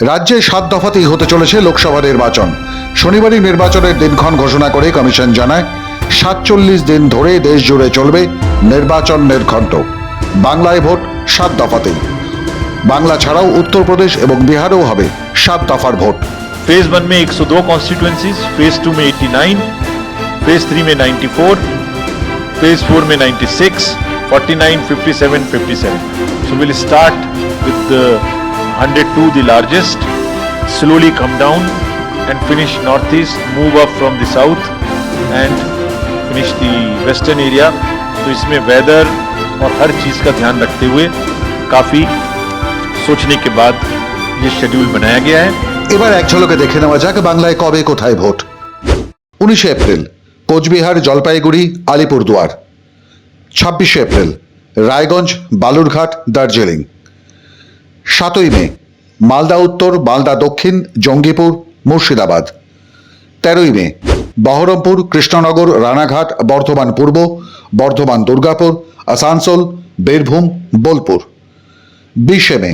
রাজ্যে সাত দফাতেই হতে চলেছে লোকসভা নির্বাচন শনিবারই নির্বাচনের দিনক্ষণ ঘোষণা করে কমিশন জানায় সাতচল্লিশ দিন ধরে দেশ জুড়ে চলবে নির্বাচন নির্ঘণ্ট বাংলায় ভোট সাত দফাতেই বাংলা ছাড়াও উত্তরপ্রদেশ এবং বিহারেও হবে সাত দফার ভোট फेज वन में 102 कॉन्स्टिट्यूएंसीज फेज टू में 89 फेज थ्री में 94 फेज फोर में 96 49 57 57 so we'll start with the 102 the largest slowly come down and finish northeast move up from the south and finish the western area तो इसमें weather और हर चीज़ का ध्यान रखते हुए काफ़ी सोचने के बाद ये शेड्यूल बनाया गया है এবার এক ঝলকে দেখে নেওয়া যাক বাংলায় কবে কোথায় ভোট উনিশে এপ্রিল কোচবিহার জলপাইগুড়ি আলিপুরদুয়ার ছাব্বিশে এপ্রিল রায়গঞ্জ বালুরঘাট দার্জিলিং সাতই মে, মালদা উত্তর, মালদা দক্ষিণ, জঙ্গিপুর, মুর্শিদাবাদ। তেরোই মে, বহরমপুর, কৃষ্ণনগর, রানাঘাট, বর্ধমান পূর্ব, বর্ধমান দুর্গাপুর, আসানসোল, বীরভূম, বোলপুর। বিশে মে,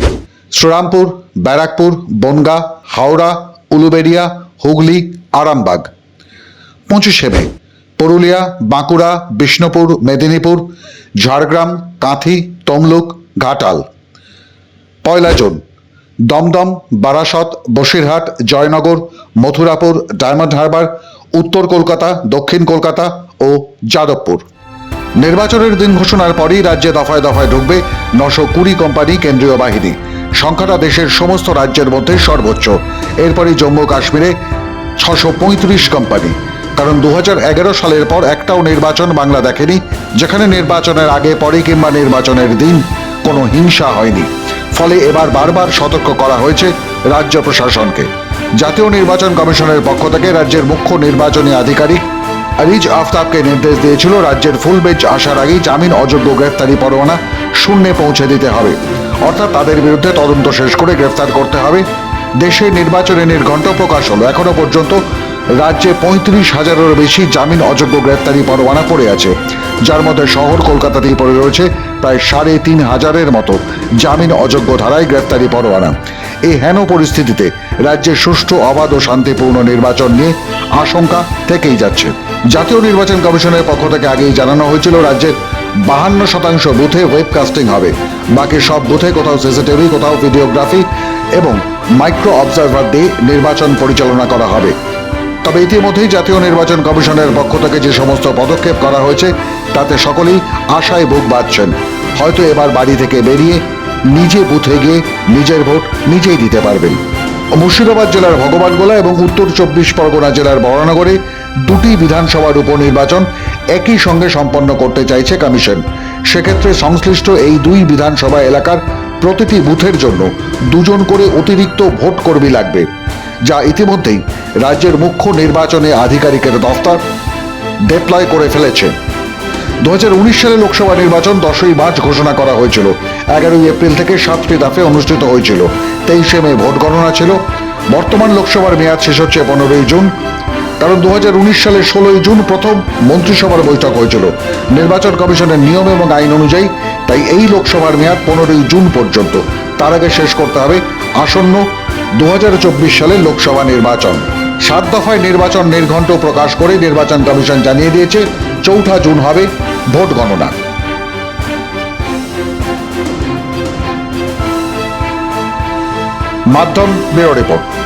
শ্রীরামপুর, ব্যারাকপুর, বনগা, হাওড়া, উলুবেড়িয়া, হুগলি, আরামবাগ। পঁচিশে মে, পুরুলিয়া, বাঁকুড়া, বিষ্ণুপুর, মেদিনীপুর, ঝাড়গ্রাম, কাঁথি, তমলুক, ঘাটাল। পয়লা June. Dumdum, Barasat, Basirhat, Joynagar, Mathurapur, Diamond Harbour, উত্তর কলকাতা, দক্ষিণ কলকাতা ও যাদবপুর। নির্বাচনের দিন ঘোষণার পরই রাজ্যে দফায় দফায় ঢুকবে নশো কুড়ি কোম্পানি কেন্দ্রীয় বাহিনী। সংখ্যাটা দেশের সমস্ত রাজ্যের মধ্যে সর্বোচ্চ। এরপরই জম্মু কাশ্মীরে ছশো পঁয়ত্রিশ কোম্পানি। কারণ দু হাজার এগারো সালের পর একটাও নির্বাচন বাংলা দেখেনি, যেখানে নির্বাচনের আগে পরে কিংবা নির্বাচনের দিন কোনো হিংসা হয়নি। ফলে এবার বারবার সতর্ক করা হয়েছে রাজ্য প্রশাসনকে। জাতীয় নির্বাচন কমিশনের পক্ষ থেকে রাজ্যের মুখ্য নির্বাচনী আধিকারিক রিজ আফতাবকে নির্দেশ দিয়েছিল রাজ্যের ফুল বেঞ্চ আসার আগেই জামিন অযোগ্য গ্রেফতারি পরোয়ানা শূন্যে পৌঁছে দিতে হবে। অর্থাৎ তাদের বিরুদ্ধে তদন্ত শেষ করে গ্রেফতার করতে হবে। দেশে নির্বাচনে নির্ঘণ্ট প্রকাশ হলো। এখনও পর্যন্ত রাজ্যে পঁয়ত্রিশ হাজারেরও বেশি জামিন অযোগ্য গ্রেফতারি পরোয়ানা পড়ে আছে। যার মধ্যে শহর কলকাতাতেই পড়ে রয়েছে প্রায় সাড়ে তিন হাজারের মতো জামিন অযোগ্য ধারায় গ্রেফতারি পরোয়ানা। এই হেন পরিস্থিতিতে রাজ্যে সুষ্ঠু, অবাধ ও শান্তিপূর্ণ নির্বাচন নিয়ে আশঙ্কা থেকেই যাচ্ছে। জাতীয় নির্বাচন কমিশনের পক্ষ থেকে আগেই জানানো হয়েছিল, রাজ্যের বাহান্ন শতাংশ বুথে ওয়েবকাস্টিং হবে। বাকি সব বুথে কোথাও সিসিটিভি, কোথাও ভিডিওগ্রাফি এবং মাইক্রো অবজারভার দিয়ে নির্বাচন পরিচালনা করা হবে। তবে ইতিমধ্যেই জাতীয় নির্বাচন কমিশনের পক্ষ থেকে যে সমস্ত পদক্ষেপ করা হয়েছে, তাতে সকলেই আশায় বুক বাঁধছেন। হয়তো এবার বাড়ি থেকে বেরিয়ে নিজে বুথে গিয়ে নিজের ভোট নিজেই দিতে পারবেন। মুর্শিদাবাদ জেলার ভগবানগোলা এবং উত্তর চব্বিশ পরগনা জেলার বরানগরে দুটি বিধানসভার উপনির্বাচন একই সঙ্গে সম্পন্ন করতে চাইছে কমিশন। সেক্ষেত্রে সংশ্লিষ্ট এই দুই বিধানসভা এলাকার প্রতিটি বুথের জন্য দুজন করে অতিরিক্ত ভোট কর্মী লাগবে। যা ইতিমধ্যেই রাজ্যের মুখ্য নির্বাচনী আধিকারিকের দফতর ডেপ্লয় করে ফেলেছে। দু হাজার উনিশ সালে লোকসভা নির্বাচন দশই মার্চ ঘোষণা করা হয়েছিল। এগারোই এপ্রিল থেকে সাতটি দফে অনুষ্ঠিত হয়েছিল। তেইশে মে ভোট গণনা ছিল। বর্তমান লোকসভার মেয়াদ শেষ হচ্ছে পনেরোই জুন। কারণ দু সালের ষোলোই জুন প্রথম মন্ত্রিসভার বৈঠক হয়েছিল। নির্বাচন কমিশনের নিয়ম এবং আইন অনুযায়ী তাই এই লোকসভার মেয়াদ পনেরোই জুন পর্যন্ত। তার আগে শেষ করতে হবে আসন্ন দু সালের লোকসভা নির্বাচন। সাত দফায় নির্বাচন নির্ঘণ্ট প্রকাশ করে নির্বাচন কমিশন জানিয়ে দিয়েছে, চৌঠা জুন হবে ভোট গণনা। মাধ্যম ব্যুরো রিপোর্ট।